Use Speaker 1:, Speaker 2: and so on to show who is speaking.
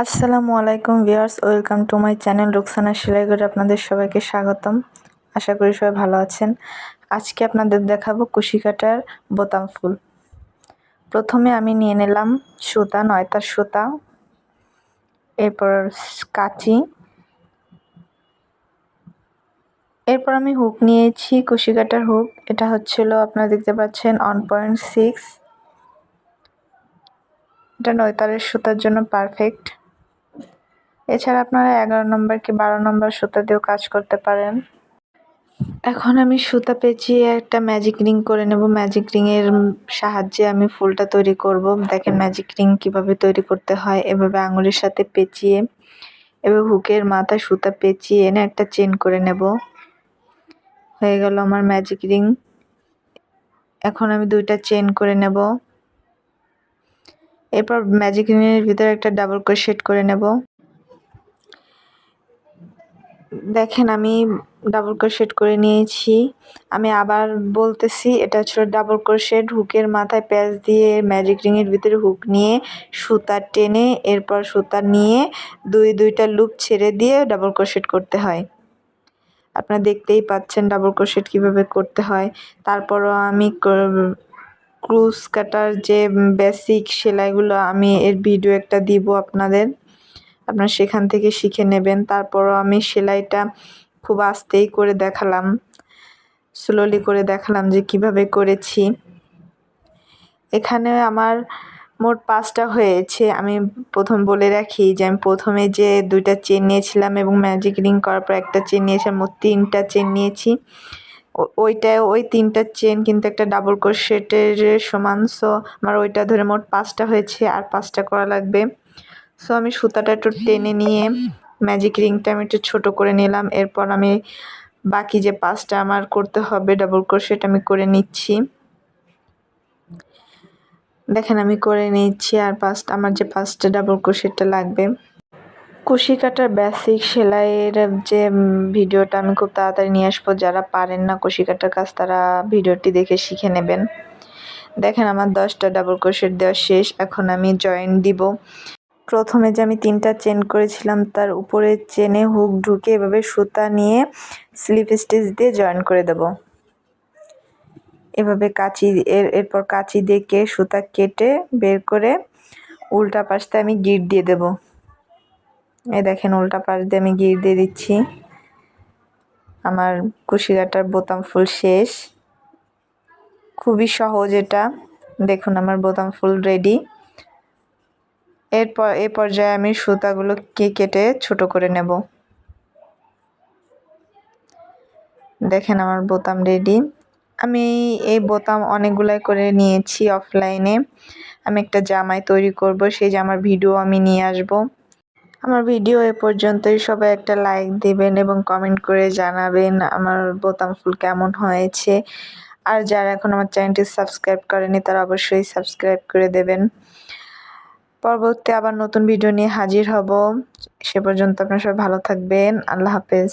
Speaker 1: আসসালামু আলাইকুম viewers, welcome to my channel Ruksana সেলাইঘরে আপনাদের সবাইকে স্বাগতম। আশা করি সবাই ভালো আছেন। আজকে আপনাদের দেখাবো কুশি কাটার বোতাম ফুল। প্রথমে আমি নিয়ে নিলাম সুতা নয়তার সুতা, এরপর কাচি। এরপর আমি হুক নিয়েছি কুশি কাটার হুক। এটা হচ্ছিল, আপনারা দেখতে পাচ্ছেন ওয়ান পয়েন্ট সিক্স এটা নয়তারের সুতার জন্য পারফেক্ট এছাড়া আপনারা এগারো নম্বর কি বারো নম্বর সুতা দিয়েও কাজ করতে পারেন। এখন আমি সুতা পেঁচিয়ে একটা ম্যাজিক রিং করে নেব। ম্যাজিক রিংয়ের সাহায্যে আমি ফুলটা তৈরি করব। দেখেন ম্যাজিক রিং কীভাবে তৈরি করতে হয়। এভাবে আঙুলের সাথে পেঁচিয়ে এবার হুকের মাথায় সুতা পেঁচিয়ে এনে একটা চেন করে নেব। হয়ে গেল আমার ম্যাজিক রিং এখন আমি দুইটা চেন করে নেব। এরপর ম্যাজিক রিংয়ের ভিতরে একটা ডাবল ক্রোশেট করে নেব। দেখেন, আমি ডাবল ক্রোশেট করে নিয়েছি। আমি আবার বলতেছি, এটা হচ্ছে ডাবল ক্রোশেট হুকের মাথায় প্যাচ দিয়ে ম্যাজিক রিংয়ের ভিতরে হুক নিয়ে সুতা টেনে এরপর সুতা নিয়ে দুই, দুইটা লুপ ছেড়ে দিয়ে ডাবল ক্রোশেট করতে হয়। আপনারা দেখতেই পাচ্ছেন ডাবল ক্রোশেট কীভাবে করতে হয়। তারপরও আমি ক্রুজ কাটার যে বেসিক সেলাইগুলো আমি এর ভিডিও একটা দিব আপনাদের। আপনারা সেখান থেকে শিখে নেবেন। তারপরও আমি সেলাইটা খুব আস্তেই করে দেখালাম। স্লোলি করে দেখালাম যে কীভাবে করেছি। এখানে আমার মোট পাঁচটা হয়েছে। আমি প্রথম বলে রাখি যে আমি প্রথমে যে দুইটা চেন নিয়েছিলাম এবং ম্যাজিক রিং করার পর একটা চেন নিয়েছিলাম মোট তিনটা চেন নিয়েছি। ওইটা, ওই তিনটা চেন কিন্তু একটা ডাবল ক্রোশেটের সমান। সো আমার ওইটা ধরে মোট পাঁচটা হয়েছে আর পাঁচটা করা লাগবে। সো আমি সুতাটা একটু টেনে নিয়ে ম্যাজিক রিংটা আমি একটু ছোটো করে নিলাম। এরপর আমি বাকি যে পাঁচটা আমার করতে হবে ডাবল ক্রোশেট আমি করে নিচ্ছি। দেখেন, আমি করে নিচ্ছি আর পাঁচটা, আমার যে পাঁচটা ডাবল ক্রোশেটটা লাগবে। কুশি কাটার বেসিক সেলাইয়ের যে ভিডিওটা আমি খুব তাড়াতাড়ি নিয়ে আসব, যারা পারেন না কুশি কাটার কাজ, তারা ভিডিওটি দেখে শিখে নেবেন। দেখেন, আমার দশটা ডাবল ক্রোশেট দেওয়া শেষ, এখন আমি জয়েন্ট দিব। প্রথমে যে আমি তিনটা চেন করেছিলাম, তার উপরে চেনে হুক ঢুকে এভাবে সুতা নিয়ে স্লিপ স্টিচ দিয়ে জয়েন করে দেব। এভাবে কাঁচি, এর, এরপর কাঁচি কে সুতা কেটে বের করে উল্টা পাশতে আমি গিট দিয়ে দেব। এই দেখেন, উল্টা পাশ দিয়ে আমি গিট দিয়ে দিচ্ছি। আমার কুশিকাটার বোতাম ফুল শেষ। খুবই সহজ এটা। দেখুন, আমার বোতাম ফুল রেডি এরপর, এ পর্যায়ে আমি সুতাগুলোকে কেটে ছোট করে নেব। দেখেন আমার বোতাম রেডি আমি এই বোতাম অনেকগুলাই করে নিয়েছি অফলাইনে আমি একটা জামাই তৈরি করব, সেই জামার ভিডিও আমি নিয়ে আসব। আমার ভিডিও এ পর্যন্তই সবাই একটা লাইক দেবেন এবং কমেন্ট করে জানাবেন আমার বোতাম ফুল কেমন হয়েছে। আর যারা এখন আমার চ্যানেলটি সাবস্ক্রাইব করেনি, তারা অবশ্যই সাবস্ক্রাইব করে দেবেন। পরবর্তী আবার নতুন ভিডিও নিয়ে হাজির হব। সে পর্যন্ত আপনারা সবাই ভালো থাকবেন। আল্লাহ হাফেজ।